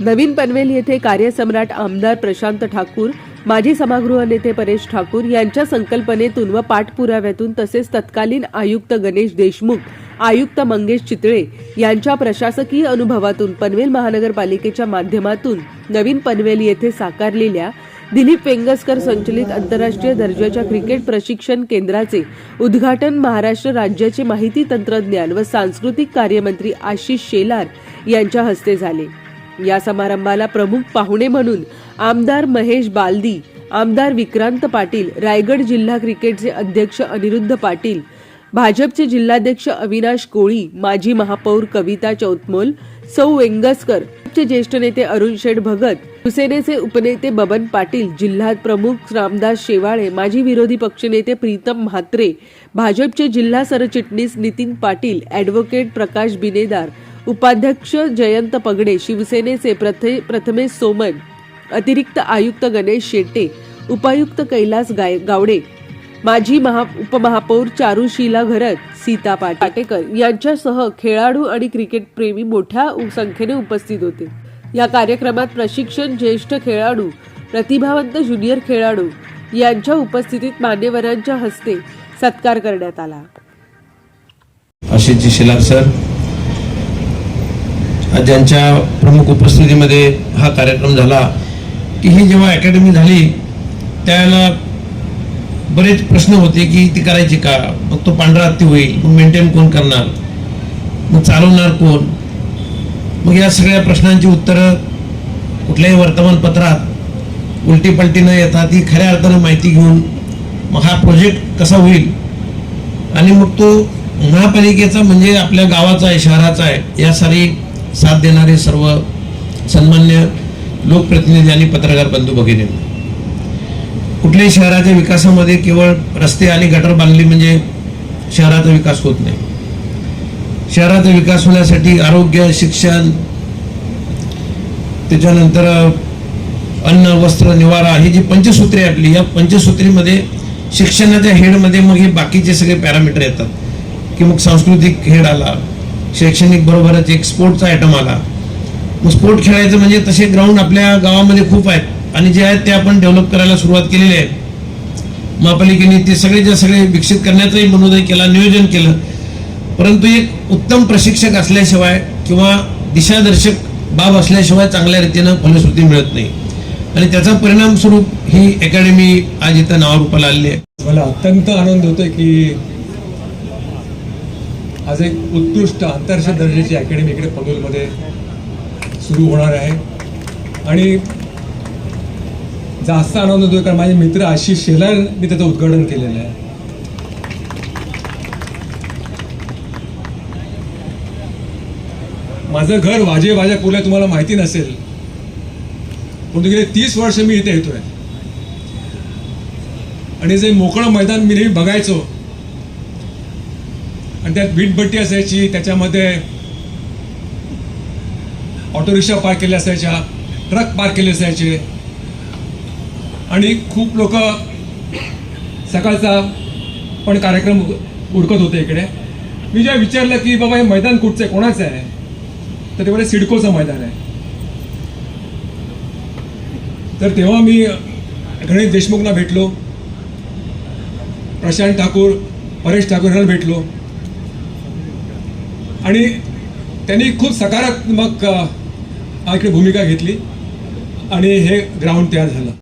नवीन पनवेल येथे कार्यसम्राट आमदार प्रशांत ठाकूर माजी सभागृह नेते परेश ठाकूर यांच्या संकल्पनेतून व पाठपुराव्यातून तसेच तत्कालीन आयुक्त गणेश देशमुख आयुक्त मंगेश चितळे यांच्या प्रशासकीय अनुभवातून पनवेल महानगरपालिकेच्या माध्यमातून नवीन पनवेल येथे साकारलेल्या दिलीप वेंगसकर संचलित आंतरराष्ट्रीय दर्जाच्या क्रिकेट प्रशिक्षण केंद्राचे उद्घाटन महाराष्ट्र राज्याचे माहिती तंत्रज्ञान व सांस्कृतिक कार्यमंत्री आशिष शेलार यांच्या हस्ते झाले. या समारंभाला प्रमुख पाहुणे म्हणून आमदार महेश बालदी आमदार विक्रांत पाटील रायगड जिल्हा क्रिकेटचे अध्यक्ष अनिरुद्ध पाटील भाजपचे जिल्हाध्यक्ष अविनाश कोळी माजी महापौर कविता चौतमोल सौ वेंगसकर ज्येष्ठ नेते अरुण शेठ भगत शिवसेनेचे उपनेते बबन पाटील जिल्हा प्रमुख रामदास शेवाळे माजी विरोधी पक्षनेते प्रीतम म्हात्रे भाजपचे जिल्हा सरचिटणीस नितीन पाटील ॲडव्होकेट प्रकाश बिनेदार उपाध्यक्ष जयंत पगडे शिवसेनेचे प्रथे प्रथमेश सोमन अतिरिक्त आयुक्त गणेश शेट्टे उपायुक्त कैलास गाय गावडे माजी महा उपमहापौर चारुशीला घरत सीता पाटेकर यांच्यासह खेळाडू आणि क्रिकेट प्रेमी मोठ्या संख्येने उपस्थित होते. या कार्यक्रमात प्रशिक्षण ज्येष्ठ खेळाडू प्रतिभावंत ज्युनियर खेळाडू यांच्या उपस्थितीत मान्यवरांच्या हस्ते सत्कार करण्यात आला. आशिषजी शेलार सर ज्यांच्या प्रमुख उपस्थितीमध्ये हा कार्यक्रम झाला की ही जेव्हा अकॅडमी झाली त्यावेळेला बरेच प्रश्न होते की ती करायची का? मग तो पांढरा हत्ती होईल मग मेंटेन कोण करणार? मग चालवणार कोण? मग या सगळ्या प्रश्नांची उत्तरं कुठल्याही वर्तमानपत्रात उलटी पलटी न येता ती खऱ्या अर्थानं माहिती घेऊन मग हा प्रोजेक्ट कसा होईल? आणि मग तो महापालिकेचा म्हणजे आपल्या गावाचा आहे शहराचा आहे या सारी साथ देणारे सर्व सन्मान्य लोकप्रतिनिधी आणि पत्रकार बंधू भगिनी. कुठल्याही शहराच्या विकासामध्ये केवळ रस्ते आणि गटर बांधली म्हणजे शहराचा विकास होत नाही. शहराचा विकास होण्यासाठी आरोग्य शिक्षण त्याच्यानंतर अन्न वस्त्र निवारा ही जी पंचसूत्री आपली या पंचसूत्रीमध्ये शिक्षणाच्या हेडमध्ये मग हे बाकीचे सगळे पॅरामीटर येतात. की मग सांस्कृतिक हेड आला शैक्षणिक बरोबरच एक स्पोर्टचा आयटम आला. मग स्पोर्ट खेळायचं म्हणजे तसे ग्राउंड आपल्या गावामध्ये खूप आहेत. आणि जे आहेत ते आपण डेव्हलप करायला सुरुवात केलेली आहे. महापालिकेने ते सगळेच्या सगळे विकसित करण्याचाही मनोदय केला नियोजन केलं. परंतु एक उत्तम प्रशिक्षक असल्याशिवाय किंवा दिशादर्शक बाब असल्याशिवाय चांगल्या रीतीनं फलश्रुती मिळत नाही. आणि त्याचा परिणाम स्वरूप ही अकॅडमी आज इथं नावारूपाला आलेली आहे. मला अत्यंत आनंद होतोय की आज एक उत्कृष्ट आंतरराष्ट्रीय दर्जाची अकॅडमी इकडे पनवेलमध्ये सुरू होणार आहे. आणि जास्त आनंद होतोय कारण माझे मित्र आशिष शेलारनी त्याचं उद्घाटन केलेलं आहे. माझं घर वाजे वाजा पुढल्या तुम्हाला माहिती नसेल. परंतु गेले तीस वर्ष मी इथे येतोय. आणि जे मोकळं मैदान मी नेहमी बघायचो आणि त्यात वीटभट्टी असायची त्याच्यामध्ये ऑटो रिक्षा पार्क केल्या असायच्या ट्रक पार्क केले असायचे. आणि खूप लोक सकाळचा पण कार्यक्रम उडकत होते इकडे. मी जेव्हा विचारलं की बाबा हे मैदान कुठचं आहे? कोणाचं आहे? तर ते म्हणजे सिडकोचं मैदान आहे. तर तेव्हा मी गणेश देशमुखना भेटलो प्रशांत ठाकूर परेश ठाकूर यांना भेटलो. आणि त्यांनी खूप सकारात्मक इकडे भूमिका घेतली आणि हे ग्राउंड तयार झालं.